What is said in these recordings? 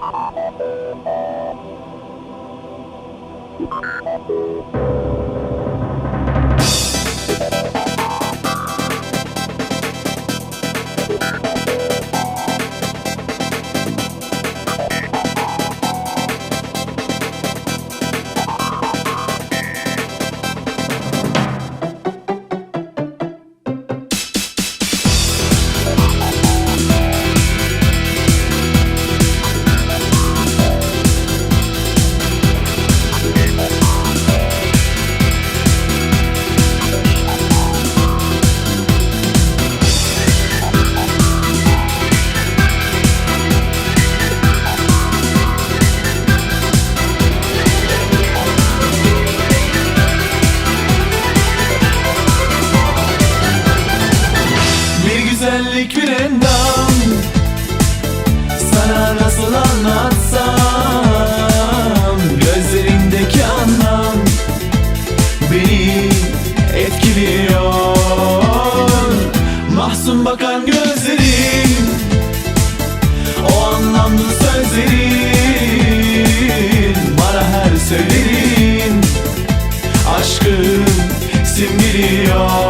Thank you. Sirion.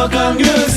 bakan göz.